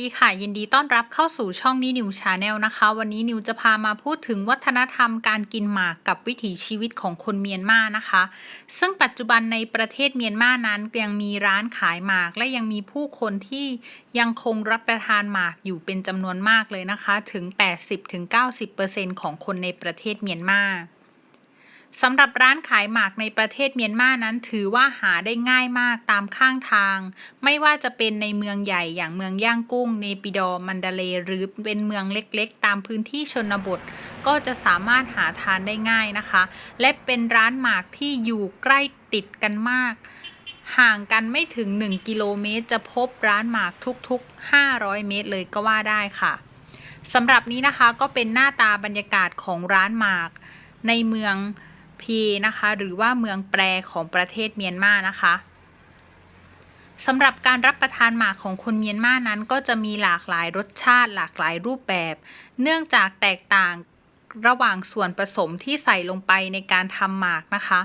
ดีค่ะ ยินดีต้อนรับเข้าสู่ช่องนี้นิวชาแนลนะคะ วันนี้นิวจะพามาพูดถึงวัฒนธรรมการกินหมากกับวิถีชีวิตของคนเมียนมานะคะ ซึ่งปัจจุบันในประเทศเมียนมานั้นยังมีร้านขายหมาก และยังมีผู้คนที่ยังคงรับประทานหมากอยู่เป็นจำนวนมากเลยนะคะ ถึง 80-90%ของคนในประเทศเมียนมา สำหรับร้านขายหมากในประเทศเมียนมานั้นถือว่าหาได้ง่ายมากตามข้างทาง ไม่ว่าจะเป็นในเมืองใหญ่อย่างเมืองย่างกุ้ง เนปิดอมันดาเลหรือเป็นเมืองเล็กๆ ตามพื้นที่ชนบท ก็จะสามารถหาทานได้ง่ายนะคะ และเป็นร้านหมากที่อยู่ใกล้ติดกันมาก ห่างกันไม่ถึง 1 กิโลเมตร จะพบร้านหมากทุกๆ 500 เมตรเลยก็ว่าได้ค่ะสำหรับนี้นะคะก็เป็นหน้าตาบรรยากาศของร้านหมากในเมือง พีนะคะ หรือว่าเมืองแปรของประเทศเมียนมานะคะสำหรับการรับประทานหมากของคนเมียนมานั้น ก็จะมีหลากหลายรสชาติ หลากหลายรูปแบบ เนื่องจากแตกต่างระหว่างส่วนผสมที่ใส่ลงไปในการทำหมากนะคะ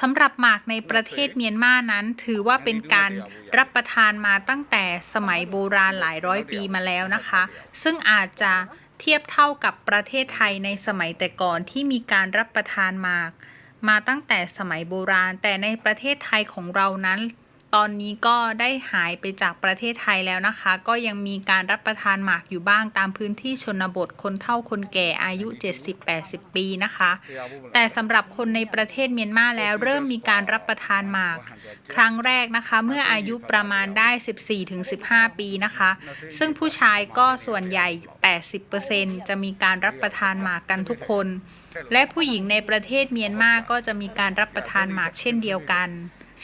สำหรับหมากในประเทศเมียนมานั้น ถือว่าเป็นการรับประทานมาตั้งแต่สมัยโบราณหลายร้อยปีมาแล้วนะคะ ซึ่งอาจจะ เทียบเท่ากับประเทศไทยในสมัยแต่ก่อนที่มีการรับประทานหมาก มาตั้งแต่สมัยโบราณ แต่ในประเทศไทยของเรานั้น ตอนนี้ก็ได้หายไปจากประเทศไทยแล้วนะคะ ก็ยังมีการรับประทานหมากอยู่บ้างตามพื้นที่ชนบทคนเฒ่าคนแก่อายุ 70-80 ปีนะคะ แต่สำหรับคนในประเทศเมียนมาแล้วเริ่มมีการรับประทานหมาก ครั้งแรกนะคะ เมื่ออายุประมาณได้ 14-15 ปีนะคะ ซึ่งผู้ชายก็ส่วนใหญ่ 80%จะมีการรับประทานหมากกันทุกคน และผู้หญิงในประเทศเมียนมาก็จะมีการรับประทานหมากเช่นเดียวกัน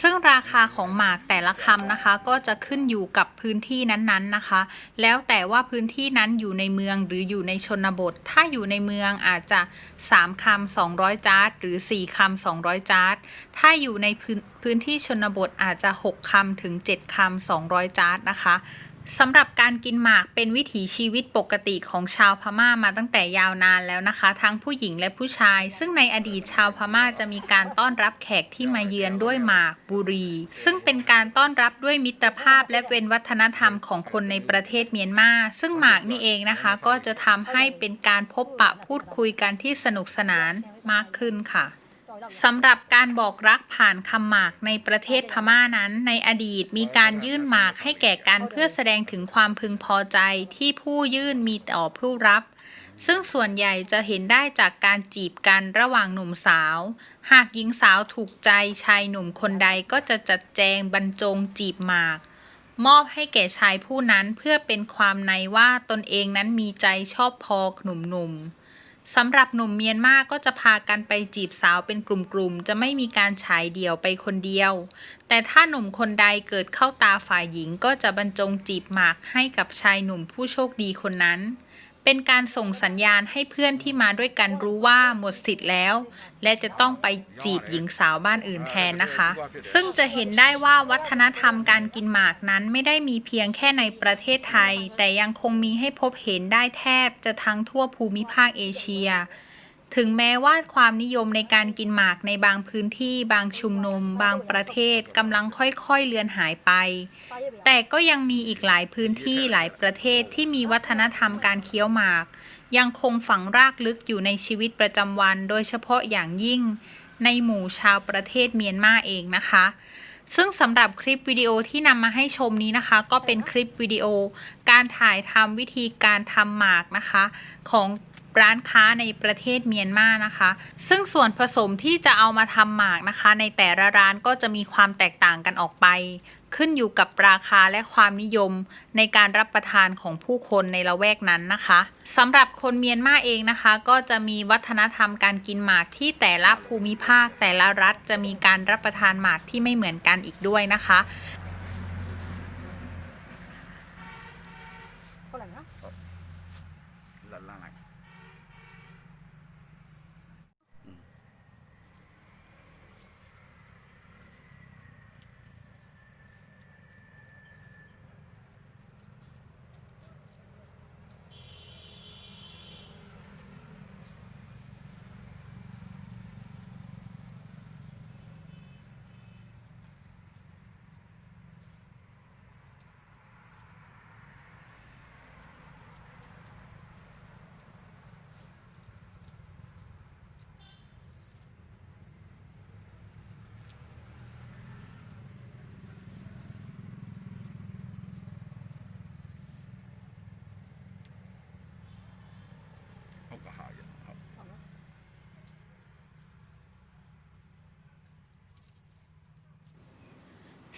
ซึ่งราคาของหมากแต่ละคำนะคะ ก็จะขึ้นอยู่กับพื้นที่นั้นๆนะคะ แล้วแต่ว่าพื้นที่นั้นอยู่ในเมืองหรืออยู่ในชนบท ถ้าอยู่ในเมืองอาจจะ 3คำ200 จาร์ดหรือ 4คำ200 จาร์ดถ้าอยู่ในพื้นพื้นที่ชนบทอาจจะ 6คำถึง 7คำ200 จาร์ดนะคะ สำหรับการกินหมากเป็นวิถีชีวิตปกติของชาวพม่ามาตั้งแต่ยาวนานแล้วนะคะ ทั้งผู้หญิงและผู้ชาย ซึ่งในอดีตชาวพม่าจะมีการต้อนรับแขกที่มาเยือนด้วยหมากบุรี ซึ่งเป็นการต้อนรับด้วยมิตรภาพและเป็นวัฒนธรรมของคนในประเทศเมียนมาซึ่งหมากนี่เองนะคะ ก็จะทำให้เป็นการพบปะพูดคุยกันที่สนุกสนานมากขึ้นค่ะ สำหรับการบอกรักผ่านคำหมากในประเทศพม่านั้น ในอดีตมีการยื่นหมากให้แก่กันเพื่อแสดงถึงความพึงพอใจที่ผู้ยื่นมีต่อผู้รับ ซึ่งส่วนใหญ่จะเห็นได้จากการจีบกันระหว่างหนุ่มสาว หากหญิงสาวถูกใจชายหนุ่มคนใดก็จะจัดแจงบรรจงจีบหมาก มอบให้แก่ชายผู้นั้นเพื่อเป็นความในว่าตนเองนั้นมีใจชอบพอหนุ่มๆ สำหรับหนุ่มเมียนมาก็จะพากันไปจีบสาวเป็นกลุ่มๆ จะไม่มีการฉายเดี่ยวไปคนเดียว แต่ถ้าหนุ่มคนใดเกิดเข้าตาฝ่ายหญิงก็จะบรรจงจีบหมากให้กับชายหนุ่มผู้โชคดีคนนั้น เป็นการส่งสัญญาณให้เพื่อนที่มาด้วยกันรู้ว่าหมดสิทธิ์แล้ว และจะต้องไปจีบหญิงสาวบ้านอื่นแทนนะคะ ซึ่งจะเห็นได้ว่าวัฒนธรรมการกินหมากนั้นไม่ได้มีเพียงแค่ในประเทศไทย แต่ยังคงมีให้พบเห็นได้แทบจะทั้งทั่วภูมิภาคเอเชีย ถึงแม้ว่าความนิยมในการกินหมากในบางพื้นที่บางชุมนุม บางประเทศกำลังค่อยๆเลือนหายไป แต่ก็ยังมีอีกหลายพื้นที่หลายประเทศที่มีวัฒนธรรมการเคี้ยวหมาก ยังคงฝังรากลึกอยู่ในชีวิตประจำวัน โดยเฉพาะอย่างยิ่ง ในหมู่ชาวประเทศเมียนมาเองนะคะ ซึ่งสำหรับคลิปวิดีโอที่นำมาให้ชมนี้นะคะ ก็เป็นคลิปวิดีโอ การถ่ายทำวิธีการทำหมากนะคะ ของ ร้านค้าในประเทศเมียนมานะคะ ซึ่งส่วนผสมที่จะเอามาทำหมากนะคะ ในแต่ละร้านก็จะมีความแตกต่างกันออกไป ขึ้นอยู่กับราคาและความนิยมในการรับประทานของผู้คนในละแวกนั้นนะคะสำหรับคนเมียนมาเองนะคะ ก็จะมีวัฒนธรรมการกินหมากที่แต่ละภูมิภาค แต่ละรัฐจะมีการรับประทานหมากที่ไม่เหมือนกันอีกด้วยนะคะ Lalangan.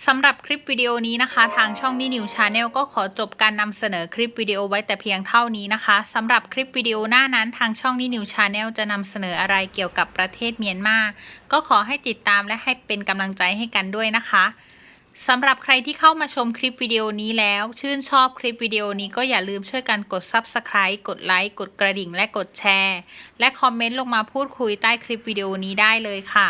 สำหรับคลิปวิดีโอนี้นะคะ ทางช่องนี้นิวชาแนลก็ขอจบการนำเสนอคลิปวิดีโอไว้แต่เพียงเท่านี้นะคะสำหรับคลิปวิดีโอหน้านั้น ทางช่องนี้นิวชาแนลจะนำเสนออะไรเกี่ยวกับประเทศเมียนมา ก็ขอให้ติดตามและให้เป็นกำลังใจให้กันด้วยนะคะสำหรับใครที่เข้ามาชมคลิปวิดีโอนี้แล้ว ชื่นชอบคลิปวิดีโอนี้ก็อย่าลืมช่วยกันกด Subscribe กดไลค์กดกระดิ่งและกดแชร์ และคอมเมนต์ลงมาพูดคุยใต้คลิปวิดีโอนี้ได้เลยค่ะ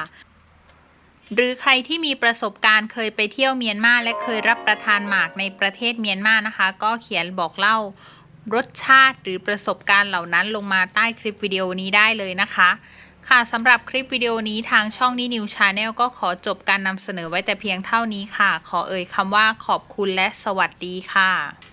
หรือใครที่มีประสบการณ์เคยไปเที่ยวเมียนมาและเคยรับประทานหมากในประเทศเมียนมานะคะ ก็เขียนบอกเล่ารสชาติหรือประสบการณ์เหล่านั้นลงมาใต้คลิปวิดีโอนี้ได้เลยนะคะ ค่ะสำหรับคลิปวิดีโอนี้ทางช่องนี้นิวชาแนลก็ขอจบการนำเสนอไว้แต่เพียงเท่านี้ค่ะ ขอเอ่ยคำว่าขอบคุณและสวัสดีค่ะ